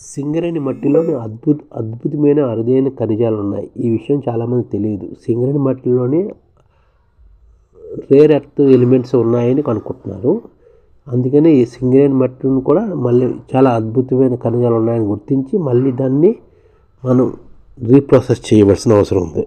సింగరేణి మట్టిలోని అద్భుత అద్భుతమైన అరుదైన ఖనిజాలు ఉన్నాయి ఈ విషయం చాలామంది తెలియదు. సింగరేణి మట్టిలోనే రేర్ ఎర్త్ ఎలిమెంట్స్ ఉన్నాయని కనుక్కుంటున్నారు. అందుకనే ఈ సింగరేణి మట్టిని కూడా మళ్ళీ చాలా అద్భుతమైన ఖనిజాలు ఉన్నాయని గుర్తించి మళ్ళీ దాన్ని మనం రీప్రాసెస్ చేయవలసిన అవసరం ఉంది.